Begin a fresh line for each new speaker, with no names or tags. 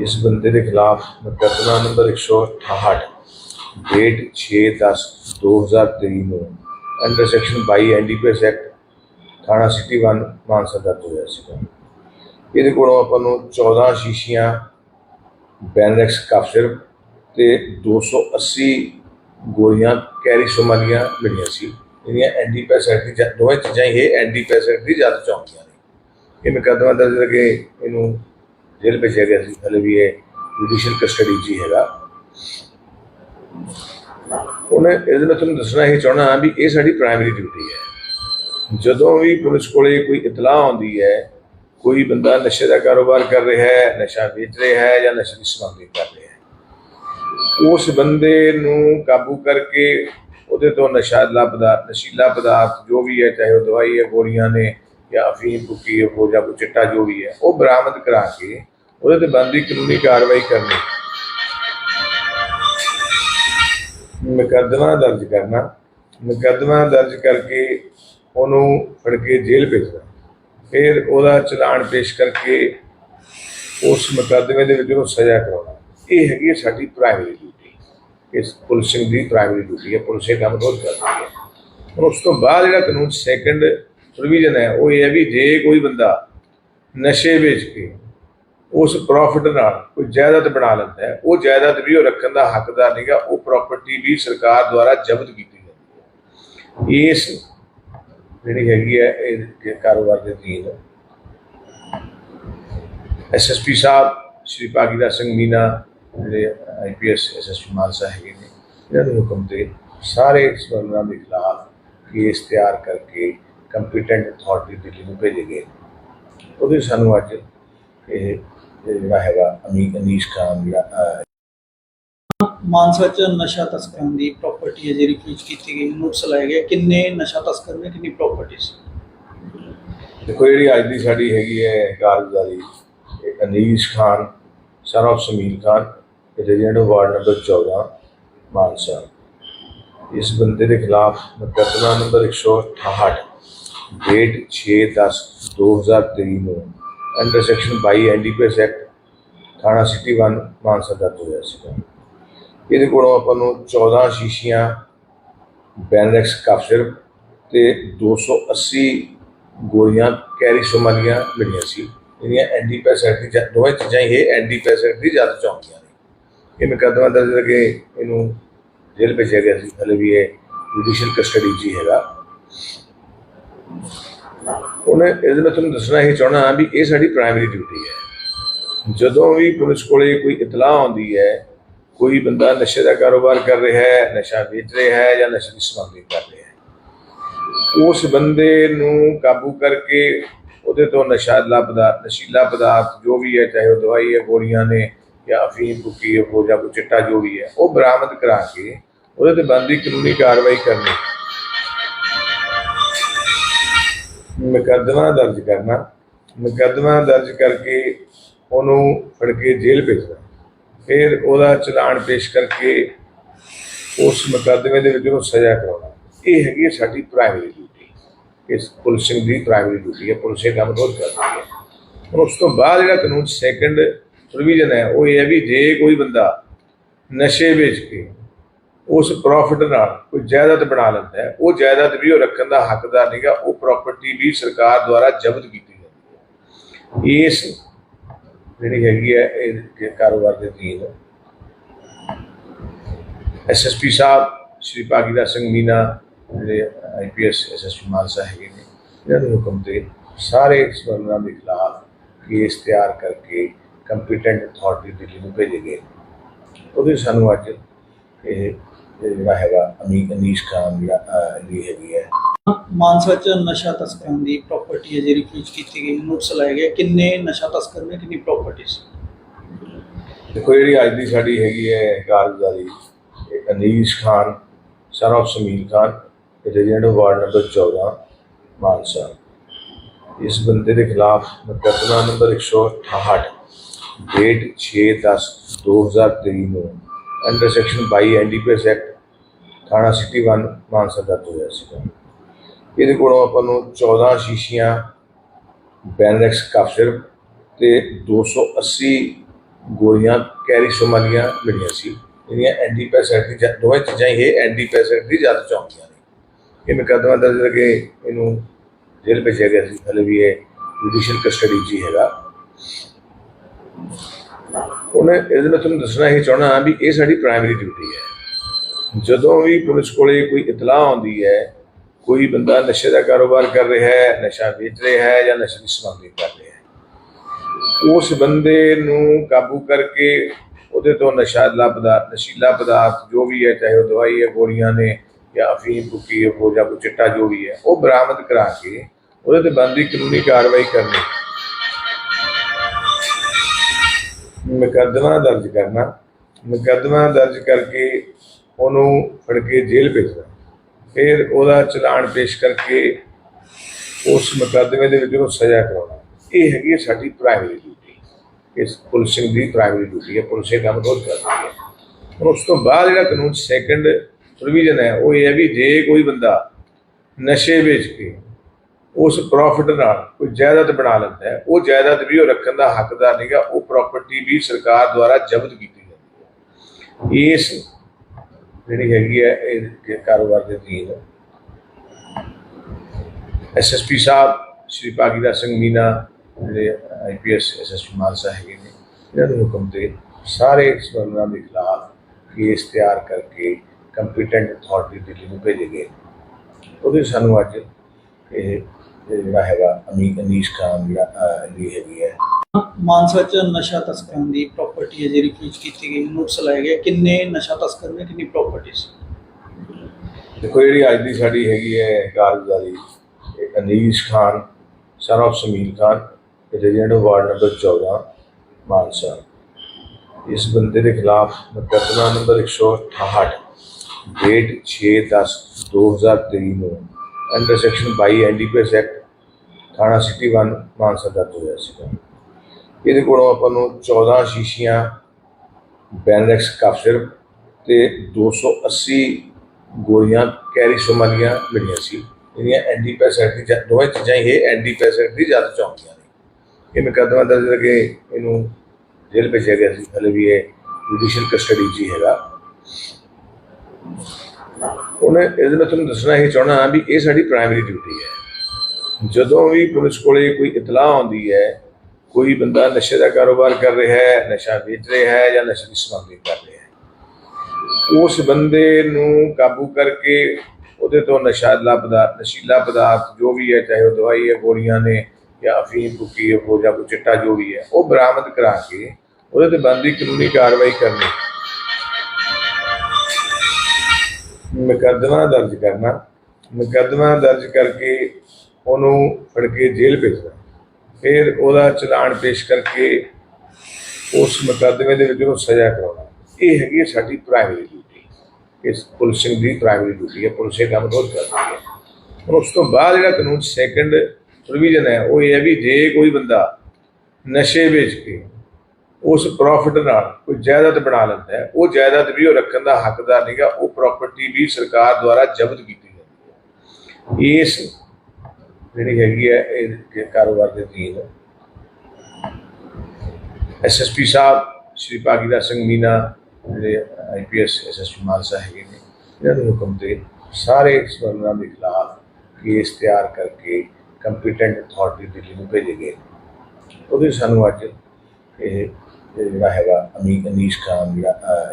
ਇਸ ਬੰਦੇ ਦੇ ਖਿਲਾਫ ਮੁਕੱਦਮਾ ਨੰਬਰ 168 ਡੇਟ 6/10/2023 ਨੂੰ ਅੰਡਰ ਸੈਕਸ਼ਨ 22 ਐਨਡੀਪੀਐਸ ਐਕਟ ਥਾਣਾ ਸਿਟੀ ਵਨ ਮਾਨਸਾ ਦਰਜ ਹੋਇਆ ਸੀਗਾ। ਇਹਦੇ ਕੋਲੋਂ ਆਪਾਂ ਨੂੰ 14 ਸ਼ੀਸ਼ੀਆਂ ਬੈਨਰੈਕਸ ਕਫਸਰ ਤੇ 280 ਗੋਲੀਆਂ ਕੈਰੀ ਸੋਮਾਲੀਆਂ ਮਿਲੀਆਂ ਸੀ। ਜਿਹੜੀਆਂ ਐਨਡੀਪੀਐਸ ਐਕਟ ਦੀ ਦੋਵੇਂ ਚੀਜ਼ਾਂ ਹੀ ਇਹ ਐਨਡੀਪੀਐਸ ਐਕਟ ਦੀ ਜ਼ਿਆਦਾ ਚੌਂਕੀਆਂ ਨੇ। ਇਹ ਮੁਕੱਦਮਾ ਦਰਜ ਕਰਕੇ ਇਹਨੂੰ ਜੇਲ੍ਹ ਭੇਜਿਆ ਗਿਆ ਸੀ ਹਲੇ ਵੀ ਇਹ ਜੁਡੀਸ਼ੀਅਲ ਕਸਟਡੀ 'ਚ ਹੀ ਹੈਗਾ। ਉਹਨੇ ਇਹਦੇ ਨਾਲ ਤੁਹਾਨੂੰ ਦੱਸਣਾ ਇਹ ਚਾਹਣਾ ਵੀ ਇਹ ਸਾਡੀ ਪ੍ਰਾਇਮਰੀ ਡਿਊਟੀ ਹੈ। ਜਦੋਂ ਵੀ ਪੁਲਿਸ ਕੋਲੇ ਕੋਈ ਇਤਲਾਹ ਆਉਂਦੀ ਹੈ, ਕੋਈ ਬੰਦਾ ਨਸ਼ੇ ਦਾ ਕਾਰੋਬਾਰ ਕਰ ਰਿਹਾ ਹੈ, ਨਸ਼ਾ ਵੇਚ ਰਿਹਾ ਹੈ ਜਾਂ ਨਸ਼ੇ ਦੀ ਸਮਗਲਿੰਗ ਕਰ ਰਿਹਾ ਹੈ, ਉਸ ਬੰਦੇ ਨੂੰ ਕਾਬੂ ਕਰਕੇ ਉਹਦੇ ਤੋਂ ਨਸ਼ਾ ਪਦਾਰਥ ਨਸ਼ੀਲਾ ਪਦਾਰਥ ਜੋ ਵੀ ਹੈ, ਚਾਹੇ ਉਹ ਦਵਾਈ ਹੈ, ਗੋਲੀਆਂ ਨੇ ਜਾਂ ਅਫੀਮ, ਭੁੱਕੀ ਹੈ ਹੋ ਜਾਂ ਕੋਈ ਚਿੱਟਾ ਜੋ ਵੀ ਹੈ, ਉਹ ਬਰਾਮਦ ਕਰਾ ਕੇ ਉਹਦੇ ਤੇ ਬੰਦੀ ਕਾਨੂੰਨੀ ਕਾਰਵਾਈ ਕਰਨੀ। ਮੁਕੱਦਮਾ ਦਰਜ ਕਰਨਾ। ਮੁਕੱਦਮਾ ਦਰਜ ਕਰਕੇ ਉਹਨੂੰ ਫੜ ਕੇ ਜੇਲ੍ਹ ਭੇਜਣਾ। ਫਿਰ ਉਹਦਾ ਚਲਾਨ ਪੇਸ਼ ਕਰਕੇ ਉਸ ਮੁਕੱਦਮੇ ਦੇ ਵਿੱਚ ਉਹਨੂੰ ਸਜ਼ਾ ਕਰਾਉਣਾ। ਇਹ ਹੈਗੀ ਹੈ ਸਾਡੀ ਪ੍ਰਾਇਮਰੀ ਡਿਊਟੀ ਇਸ ਪੁਲਿਸਿੰਗ ਦੀ ਪ੍ਰਾਇਮਰੀ ਡਿਊਟੀ ਹੈ। ਪੁਲਿਸ ਇਹ ਕੰਮ ਰੋਜ਼ ਕਰਦੀ ਹੈ। ਹੁਣ ਉਸ ਤੋਂ ਬਾਅਦ ਜਿਹੜਾ ਕਾਨੂੰਨ ਸੈਕੰਡ ਪ੍ਰੋਵੀਜ਼ਨ ਹੈ, ਉਹ ਇਹ ਹੈ ਵੀ ਜੇ ਕੋਈ ਬੰਦਾ ਨਸ਼ੇ ਵੇਚ ਕੇ ਉਸ ਪ੍ਰੋਫਿਟ ਨਾਲ ਕੋਈ ਜਾਇਦਾਦ ਬਣਾ ਲੈਂਦਾ ਹੈ, ਉਹ ਜਾਇਦਾਦ ਵੀ ਉਹ ਰੱਖਣ ਦਾ ਹੱਕਦਾਰ ਨਹੀਂਗਾ ਉਹ ਪ੍ਰਾਪਰਟੀ ਵੀ ਸਰਕਾਰ ਦੁਆਰਾ ਜ਼ਬਤ ਕੀਤੀ ਜਾਂਦੀ ਹੈ। ਇਸ ਜਿਹੜੀ ਹੈਗੀ ਹੈ, ਇਹ ਕਾਰੋਬਾਰ ਦੇ ਅਧੀਨ ਐਸਐਸਪੀ ਸਾਹਿਬ, ਸ਼੍ਰੀ ਭਾਗੀਰਾ ਸਿੰਘ ਮੀਨਾ, ਜਿਹੜੇ ਆਈਪੀਐਸ ਐਸਐਸਪੀ ਮਾਨਸਾ ਹੈਗੇ ਨੇ, ਇਹਨਾਂ ਦੇ ਹੁਕਮ ਤੇ ਸਾਰੇ ਸਵਰਨਾਂ ਦੇ ਖਿਲਾਫ ਕੇਸ ਤਿਆਰ ਕਰਕੇ ਕੰਪੀਟੈਂਟ ਅਥਾਰਟੀ ਦਿੱਲੀ ਨੂੰ ਭੇਜੇ ਗਏ ਉਹਦੇ ਸਾਨੂੰ ਅੱਜ ਇਹ ਜਿਹੜਾ ਹੈਗਾ ਅਮੀ ਅਨੀਸ਼ ਖਾਨ ਜਿਹੜਾ
ਮਾਨਸਾ ਚ ਨਸ਼ਾ ਤਸਕਰਾਂ ਦੀ ਪ੍ਰਾਪਰਟੀ ਹੈ ਜਿਹੜੀ ਫ੍ਰੀਜ ਕੀਤੀ ਗਈ ਨੋਟਿਸ ਲਾਇਆ ਗਿਆ ਕਿੰਨੇ ਨਸ਼ਾ ਤਸਕਰ ਨੇ ਕਿੰਨੀ ਪ੍ਰਾਪਰਟੀ ਸੀ?
ਦੇਖੋ ਜਿਹੜੀ ਅੱਜ ਦੀ ਸਾਡੀ ਹੈਗੀ ਹੈ ਕਾਰਗੁਜ਼ਾਰੀ ਇਹ Anish Khan son of Sameer Khan resident ward number 14 Mansa. ਇਸ ਬੰਦੇ ਦੇ ਖਿਲਾਫ ਮੁਕੱਦਮਾ ਨੰਬਰ 168 ਡੇਟ 6/10/2023 ਨੂੰ ਅੰਡਰ ਸੈਕਸ਼ਨ 22 ਐਨਡੀਪੀਐਸ ਐਕਟ ਥਾਣਾ ਸਿਟੀ ਵਨ ਮਾਨਸਾ ਦਰਜ ਹੋਇਆ ਸੀਗਾ। ਇਹਦੇ ਕੋਲੋਂ ਆਪਾਂ ਨੂੰ 14 ਸ਼ੀਸ਼ੀਆਂ ਬੈਨਰੈਕਸ ਕਫਸਰ ਤੇ 280 ਗੋਲੀਆਂ ਕੈਰੀ ਸੋਮਾਲੀਆਂ ਮਿਲੀਆਂ ਸੀ। ਜਿਹੜੀਆਂ ਐਂਟੀ ਐਕਟ ਦੀ ਦੋਵੇਂ ਚੀਜ਼ਾਂ ਇਹ ਐਂਟੀ ਐਕਟ ਦੀ ਜ਼ਿਆਦਾ ਚੌਂਕੀਆਂ ਨੇ। ਇਹ ਮੁਕੱਦਮਾ ਦਰਜ ਕਰਕੇ ਇਹਨੂੰ ਜੇਲ੍ਹ ਭੇਜਿਆ ਗਿਆ ਸੀ। ਹਲੇ ਵੀ ਇਹ ਜੁਡੀਸ਼ੀਅਲ ਕਸਟਡੀ 'ਚ ਹੀ ਹੈਗਾ। ਉਹਨੇ ਇਹਦੇ ਨਾਲ ਤੁਹਾਨੂੰ ਦੱਸਣਾ ਇਹ ਚਾਹਣਾ ਵੀ ਇਹ ਸਾਡੀ ਪ੍ਰਾਇਮਰੀ ਡਿਊਟੀ ਹੈ। ਜਦੋਂ ਵੀ ਪੁਲਿਸ ਕੋਲੇ ਕੋਈ ਇਤਲਾਹ ਆਉਂਦੀ ਹੈ, ਕੋਈ ਬੰਦਾ ਨਸ਼ੇ ਦਾ ਕਾਰੋਬਾਰ ਕਰ ਰਿਹਾ ਹੈ, ਨਸ਼ਾ ਵੇਚ ਰਿਹਾ ਹੈ ਜਾਂ ਨਸ਼ੇ ਦੀ ਸਮਗਲਿੰਗ ਕਰ ਰਿਹਾ ਹੈ, ਉਸ ਬੰਦੇ ਨੂੰ ਕਾਬੂ ਕਰਕੇ ਉਹਦੇ ਤੋਂ ਨਸ਼ਾ ਪਦਾਰਥ ਨਸ਼ੀਲਾ ਪਦਾਰਥ ਜੋ ਵੀ ਹੈ, ਚਾਹੇ ਉਹ ਦਵਾਈ ਹੈ, ਗੋਲੀਆਂ ਨੇ ਜਾਂ ਅਫੀਮ, ਭੁੱਕੀ ਹੈ ਜਾਂ ਕੋਈ ਚਿੱਟਾ ਜੋ ਵੀ ਹੈ, ਉਹ ਬਰਾਮਦ ਕਰਾ ਕੇ ਉਹਦੇ ਤੇ ਬੰਦੀ ਕਾਨੂੰਨੀ ਕਾਰਵਾਈ ਕਰਨੀ। ਮੁਕੱਦਮਾ ਦਰਜ ਕਰਨਾ। ਮੁਕੱਦਮਾ ਦਰਜ ਕਰਕੇ ਉਹਨੂੰ ਫੜ ਕੇ ਜੇਲ੍ਹ ਭੇਜਣਾ ਫਿਰ ਉਹਦਾ ਚਲਾਨ ਪੇਸ਼ ਕਰਕੇ ਉਸ ਮੁਕੱਦਮੇ ਦੇ ਵਿੱਚ ਉਹਨੂੰ ਸਜ਼ਾ ਕਰਾਉਣਾ। ਇਹ ਹੈਗੀ ਸਾਡੀ ਪ੍ਰਾਇਮਰੀ ਡਿਊਟੀ ਇਸ ਪੁਲਿਸਿੰਗ ਦੀ ਪ੍ਰਾਇਮਰੀ ਡਿਊਟੀ ਹੈ। ਪੁਲਿਸ ਇਹ ਕੰਮ ਰੋਜ਼ ਕਰਦੀ ਹੈ। ਹੁਣ ਉਸ ਤੋਂ ਬਾਅਦ ਜਿਹੜਾ ਕਾਨੂੰਨ ਸੈਕੰਡ ਪ੍ਰੋਵੀਜ਼ਨ ਹੈ, ਉਹ ਇਹ ਹੈ ਵੀ ਜੇ ਕੋਈ ਬੰਦਾ ਨਸ਼ੇ ਵੇਚ ਕੇ ਉਸ ਪ੍ਰੋਫਿਟ ਨਾਲ ਕੋਈ ਜਾਇਦਾਦ ਬਣਾ ਲੈਂਦਾ ਹੈ, ਉਹ ਜਾਇਦਾਦ ਵੀ ਉਹ ਰੱਖਣ ਦਾ ਹੱਕਦਾਰ ਨਹੀਂਗਾ ਉਹ ਪ੍ਰਾਪਰਟੀ ਵੀ ਸਰਕਾਰ ਦੁਆਰਾ ਜ਼ਬਤ ਕੀਤੀ ਜਾਂਦੀ ਹੈ। ਇਸ ਜਿਹੜੀ ਹੈਗੀ ਹੈ ਇਹ ਕਾਰੋਬਾਰ ਦੇ ਅਧੀਨ ਐਸਐਸਪੀ ਸਾਹਿਬ ਸ਼੍ਰੀ ਭਾਗੀਰਾ ਸਿੰਘ ਮੀਨਾ ਜਿਹੜੇ ਆਈਪੀਐਸ ਐਸਐਸਪੀ ਮਾਨਸਾ ਹੈਗੇ ਨੇ ਇਹਨਾਂ ਦੇ ਹੁਕਮ ਤੇ ਸਾਰੇ ਸਵਰਨਾਂ ਦੇ ਖਿਲਾਫ ਕੇਸ ਤਿਆਰ ਕਰਕੇ ਕੰਪੀਟੈਂਟ ਅਥਾਰਟੀ ਦਿੱਲੀ ਨੂੰ ਭੇਜੇ ਗਏ ਉਹਦੇ ਸਾਨੂੰ ਅੱਜ ਇਹ ਜਿਹੜਾ ਹੈਗਾ ਅਮੀ ਅਨੀਸ਼ ਖਾਨ ਜਿਹੜਾ ਅਹ, ਹੈਗੀ ਹੈ
ਮਾਨਸਾ ਚ ਨਸ਼ਾ ਤਸਕਰਾਂ ਦੀ ਪ੍ਰਾਪਰਟੀ ਹੈ ਜਿਹੜੀ ਫ੍ਰੀਜ ਕੀਤੀ ਗਈ, ਨੋਟਿਸ ਲਾਇਆ ਗਿਆ ਕਿੰਨੇ ਨਸ਼ਾ ਤਸਕਰ ਨੇ, ਕਿੰਨੀ ਪ੍ਰਾਪਰਟੀ ਸੀ?
ਦੇਖੋ, ਜਿਹੜੀ ਅੱਜ ਦੀ ਸਾਡੀ ਹੈਗੀ ਹੈ ਕਾਰਗੁਜ਼ਾਰੀ, ਇਹ Anish Khan son of Sameer Khan resident ward number 14 Mansa. ਇਸ ਬੰਦੇ ਦੇ ਖਿਲਾਫ ਮੁਕੱਦਮਾ ਨੰਬਰ 168 ਡੇਟ 6/10/2023 ਨੂੰ ਅੰਡਰ ਸੈਕਸ਼ਨ 22 ਐਨਡੀਪੀਐਸ ਐਕਟ, ਥਾਣਾ ਸਿਟੀ 1 ਮਾਨਸਾ ਦਰਜ ਹੋਇਆ ਸੀਗਾ। ਇਹਦੇ ਕੋਲੋਂ ਆਪਾਂ ਨੂੰ 14 ਸ਼ੀਸ਼ੀਆਂ ਬੈਨਰੈਕਸ ਕਫਸਰ ਤੇ 280 ਗੋਲੀਆਂ ਕੈਰੀਸੋਮਾਲੀਆਂ ਮਿਲੀਆਂ ਸੀ। ਜਿਹੜੀਆਂ ਐਂਟੀਪੈਸਟ ਦੀ ਦੋਵੇਂ ਚੀਜ਼ਾਂ ਇਹ ਐਂਟੀਪੈਸਟ ਦੀ ਜ਼ਿਆਦਾ ਚੌਂਕੀਆਂ ਨੇ। ਇਹ ਮੁਕੱਦਮਾ ਦਰਜ ਕਰਕੇ ਇਹਨੂੰ ਜੇਲ੍ਹ ਭੇਜਿਆ ਗਿਆ ਸੀ। ਹਲੇ ਵੀ ਇਹ ਜੁਡੀਸ਼ੀਅਲ ਕਸਟਡੀ 'ਚ ਹੀ ਹੈਗਾ। ਉਹਨੇ ਇਹਦੇ ਨਾਲ ਤੁਹਾਨੂੰ ਦੱਸਣਾ ਇਹ ਚਾਹਣਾ ਵੀ ਇਹ ਸਾਡੀ ਪ੍ਰਾਇਮਰੀ ਡਿਊਟੀ ਹੈ। ਜਦੋਂ ਵੀ ਪੁਲਿਸ ਕੋਲੇ ਕੋਈ ਇਤਲਾਹ ਆਉਂਦੀ ਹੈ ਕੋਈ ਬੰਦਾ ਨਸ਼ੇ ਦਾ ਕਾਰੋਬਾਰ ਕਰ ਰਿਹਾ ਹੈ, ਨਸ਼ਾ ਵੇਚ ਰਿਹਾ ਹੈ ਜਾਂ ਨਸ਼ੇ ਦੀ ਸਮਗਲਿੰਗ ਕਰ ਰਿਹਾ ਹੈ। ਉਸ ਬੰਦੇ ਨੂੰ ਕਾਬੂ ਕਰਕੇ ਉਹਦੇ ਤੋਂ ਨਸ਼ਾਲਾ ਪਦਾਰਥ ਨਸ਼ੀਲਾ ਪਦਾਰਥ ਜੋ ਵੀ ਹੈ, ਚਾਹੇ ਉਹ ਦਵਾਈ ਹੈ, ਗੋਲੀਆਂ ਨੇ ਜਾਂ ਅਫੀਮ, ਭੁੱਕੀ ਹੈ, ਉਹ ਜਾਂ ਕੋਈ ਚਿੱਟਾ ਜੋ ਵੀ ਹੈ, ਉਹ ਬਰਾਮਦ ਕਰਾ ਕੇ ਉਹਦੇ ਤੇ ਬੰਦੀ ਕਾਨੂੰਨੀ ਕਾਰਵਾਈ ਕਰਨੀ। ਮੁਕੱਦਮਾ ਦਰਜ ਕਰਨਾ, ਮੁਕੱਦਮਾ ਦਰਜ ਕਰਕੇ ਉਹਨੂੰ ਫੜ ਕੇ ਜੇਲ੍ਹ ਭੇਜਣਾ। ਫਿਰ ਉਹਦਾ ਚਲਾਨ ਪੇਸ਼ ਕਰਕੇ ਉਸ ਮੁਕੱਦਮੇ ਦੇ ਵਿੱਚ ਉਹਨੂੰ ਸਜ਼ਾ ਕਰਾਉਣਾ। ਇਹ ਹੈਗੀ ਸਾਡੀ ਪ੍ਰਾਇਮਰੀ ਡਿਊਟੀ ਇਸ ਪੁਲਿਸਿੰਗ ਦੀ ਪ੍ਰਾਇਮਰੀ ਡਿਊਟੀ ਹੈ। ਪੁਲਿਸ ਇਹ ਕੰਮ ਰੋਜ਼ ਕਰਦੀ ਹੈ। ਹੁਣ ਉਸ ਤੋਂ ਬਾਅਦ ਜਿਹੜਾ ਕਾਨੂੰਨ ਸੈਕੰਡ ਪ੍ਰੋਵੀਜ਼ਨ ਹੈ, ਉਹ ਇਹ ਹੈ ਵੀ ਜੇ ਕੋਈ ਬੰਦਾ ਨਸ਼ੇ ਵੇਚ ਕੇ ਉਸ ਪ੍ਰੋਫਿਟ ਨਾਲ ਕੋਈ ਜਾਇਦਾਦ ਬਣਾ ਲੈਂਦਾ ਹੈ, ਉਹ ਜਾਇਦਾਦ ਵੀ ਉਹ ਰੱਖਣ ਦਾ ਹੱਕਦਾਰ ਨਹੀਂਗਾ ਉਹ ਪ੍ਰਾਪਰਟੀ ਵੀ ਸਰਕਾਰ ਦੁਆਰਾ ਜ਼ਬਤ ਕੀਤੀ ਜਾਂਦੀ ਹੈ। ਇਸ ਜਿਹੜੀ ਹੈਗੀ ਹੈ ਇਹ ਕਾਰੋਬਾਰ ਦੇ ਅਧੀਨ ਐਸਐਸਪੀ ਸਾਹਿਬ ਸ਼੍ਰੀ ਭਾਗੀਦਾਰ ਸਿੰਘ ਮੀਨਾ ਜਿਹੜੇ ਆਈਪੀਐਸ ਐਸਐਸਪੀ ਮਾਨਸਾ ਹੈਗੇ ਨੇ ਇਹਨਾਂ ਦੇ ਹੁਕਮ ਤੇ ਸਾਰੇ ਸਵਰਨਾਂ ਦੇ ਖਿਲਾਫ ਕੇਸ ਤਿਆਰ ਕਰਕੇ ਕੰਪੀਟੈਂਟ ਅਥਾਰਟੀ ਦਿੱਲੀ ਨੂੰ ਭੇਜੇ ਗਏ। ਉਹਦੇ ਸਾਨੂੰ ਅੱਜ ਇਹ ਜਿਹੜਾ ਹੈਗਾ ਅਮੀ ਅਨੀਸ਼ ਖਾਨ ਜਿਹੜਾ ਅਹ, ਜਿਹੜੀ ਹੈਗੀ ਹੈ
ਮਾਨਸਾ ਚ ਨਸ਼ਾ ਤਸਕਰਾਂ ਦੀ ਪ੍ਰਾਪਰਟੀ ਹੈ ਜਿਹੜੀ ਫ੍ਰੀਜ ਕੀਤੀ ਗਈ ਨੋਟਿਸ ਲਾਏ ਗਏ। ਕਿੰਨੇ ਨਸ਼ਾ ਤਸਕਰ ਨੇ, ਕਿੰਨੀ ਪ੍ਰਾਪਰਟੀ ਸੀ?
ਦੇਖੋ, ਜਿਹੜੀ ਅੱਜ ਦੀ ਸਾਡੀ ਹੈਗੀ ਹੈ ਕਾਰਗੁਜ਼ਾਰੀ ਇਹ Anish Khan son of Sameer Khan resident ward number 14 Mansa. ਇਸ ਬੰਦੇ ਦੇ ਖਿਲਾਫ ਮੁਕੱਦਮਾ ਨੰਬਰ 168 ਡੇਟ 6/10/2023 ਨੂੰ ਅੰਡਰ ਸੈਕਸ਼ਨ 22 ਐਨਡੀਪੀਐਸ ਐਕਟ, ਥਾਣਾ ਸਿਟੀ 1 ਮਾਨਸਾ ਦਰਜ ਹੋਇਆ ਸੀ ਇਹਦੇ ਕੋਲੋਂ ਆਪਾਂ ਨੂੰ 14 ਸ਼ੀਸ਼ੀਆਂ ਬੈਨਰੈਕਸ ਕਾਫਰ ਤੇ 280 ਗੋਲੀਆਂ ਕੈਰੀਸੋਮਾਲੀਆਂ ਮਿਲੀਆਂ ਸੀ। ਜਿਹੜੀਆਂ ਐਂਟੀਪੈਸਟ ਦੀ ਦੋਵੇਂ ਚੀਜ਼ਾਂ ਇਹ ਐਂਟੀਪੈਸਟ ਦੀ ਜ਼ਿਆਦਾ ਚੌਂਕੀਆਂ ਨੇ। ਇਹ ਮੁਕੱਦਮਾ ਦਰਜ ਕਰਕੇ ਇਹਨੂੰ ਜੇਲ੍ਹ ਭੇਜਿਆ ਗਿਆ ਸੀ। ਹਲੇ ਵੀ ਇਹ ਜੁਡੀਸ਼ੀਅਲ ਕਸਟਡੀ 'ਚ ਹੀ ਹੈਗਾ। ਉਹਨੇ ਇਹਦੇ ਨਾਲ ਤੁਹਾਨੂੰ ਦੱਸਣਾ ਇਹ ਚਾਹਣਾ ਵੀ ਇਹ ਸਾਡੀ ਪ੍ਰਾਇਮਰੀ ਡਿਊਟੀ ਹੈ। ਜਦੋਂ ਵੀ ਪੁਲਿਸ ਕੋਲੇ ਕੋਈ ਇਤਲਾਹ ਆਉਂਦੀ ਹੈ ਕੋਈ ਬੰਦਾ ਨਸ਼ੇ ਦਾ ਕਾਰੋਬਾਰ ਕਰ ਰਿਹਾ ਹੈ, ਨਸ਼ਾ ਵੇਚ ਰਿਹਾ ਹੈ ਜਾਂ ਨਸ਼ੇ ਦੀ ਸਮਗਲਿੰਗ ਕਰ ਰਿਹਾ ਹੈ। ਉਸ ਬੰਦੇ ਨੂੰ ਕਾਬੂ ਕਰਕੇ ਉਹਦੇ ਤੋਂ ਨਸ਼ਾਲਾ ਪਦਾਰਥ ਨਸ਼ੀਲਾ ਪਦਾਰਥ ਜੋ ਵੀ ਹੈ, ਚਾਹੇ ਉਹ ਦਵਾਈ ਹੈ, ਗੋਲੀਆਂ ਨੇ ਜਾਂ ਅਫੀਮ ਭੁੱਕੀ ਹੈ ਉਹ ਜਾਂ ਕੋਈ ਚਿੱਟਾ ਜੋ ਵੀ ਹੈ, ਉਹ ਬਰਾਮਦ ਕਰਾ ਕੇ ਉਹਦੇ ਤੇ ਬੰਦੀ ਕਾਨੂੰਨੀ ਕਾਰਵਾਈ ਕਰਨੀ। ਮੁਕੱਦਮਾ ਦਰਜ ਕਰਨਾ। ਮੁਕੱਦਮਾ ਦਰਜ ਕਰਕੇ ਉਹਨੂੰ ਫੜ ਕੇ ਜੇਲ੍ਹ ਭੇਜਣਾ। ਫਿਰ ਉਹਦਾ ਚਲਾਨ ਪੇਸ਼ ਕਰਕੇ ਉਸ ਮੁਕੱਦਮੇ ਦੇ ਵਿੱਚ ਉਹਨੂੰ ਸਜ਼ਾ ਕਰਾਉਣਾ। ਇਹ ਹੈਗੀ ਹੈ ਸਾਡੀ ਪ੍ਰਾਇਮਰੀ ਡਿਊਟੀ ਇਸ ਪੁਲਿਸਿੰਗ ਦੀ ਪ੍ਰਾਇਮਰੀ ਡਿਊਟੀ ਹੈ, ਪੁਲਿਸ ਇਹ ਕੰਮ ਰੋਜ਼ ਕਰਦੀ ਹੈ। ਹੁਣ ਉਸ ਤੋਂ ਬਾਅਦ ਜਿਹੜਾ ਕਾਨੂੰਨ ਸੈਕੰਡ ਪ੍ਰੋਵੀਜ਼ਨ ਹੈ, ਉਹ ਇਹ ਹੈ ਵੀ ਜੇ ਕੋਈ ਬੰਦਾ ਨਸ਼ੇ ਵੇਚ ਕੇ ਉਸ ਪ੍ਰੋਫਿਟ ਨਾਲ ਕੋਈ ਜਾਇਦਾਦ ਬਣਾ ਲੈਂਦਾ ਹੈ, ਉਹ ਜਾਇਦਾਦ ਵੀ ਉਹ ਰੱਖਣ ਦਾ ਹੱਕਦਾਰ ਨਹੀਂਗਾ ਉਹ ਪ੍ਰਾਪਰਟੀ ਵੀ ਸਰਕਾਰ ਦੁਆਰਾ ਜ਼ਬਤ ਕੀਤੀ ਜਾਂਦੀ ਹੈ। ਇਸ ਜਿਹੜੀ ਹੈਗੀ ਹੈ, ਇਹ ਕਾਰੋਬਾਰ ਦੇ ਅਧੀਨ ਐਸਐਸਪੀ ਸਾਹਿਬ, ਸ਼੍ਰੀ ਭਾਗੀਦਾਰ ਸਿੰਘ ਮੀਨਾ, ਜਿਹੜੇ ਆਈਪੀਐਸ ਐਸਐਸਪੀ ਮਾਨਸਾ ਹੈਗੇ ਨੇ, ਇਹਨਾਂ ਦੇ ਹੁਕਮ ਤੇ ਸਾਰੇ ਸਵਰਨਾਂ ਦੇ ਖਿਲਾਫ ਕੇਸ ਤਿਆਰ ਕਰਕੇ ਕੰਪੀਟੈਂਟ ਅਥਾਰਟੀ ਦਿੱਲੀ ਨੂੰ ਭੇਜੇ ਗਏ ਉਹਦੇ ਸਾਨੂੰ ਅੱਜ ਇਹ ਜਿਹੜਾ ਹੈਗਾ ਅਮੀ ਅਨੀਸ਼ ਖਾਨ ਜਿਹੜਾ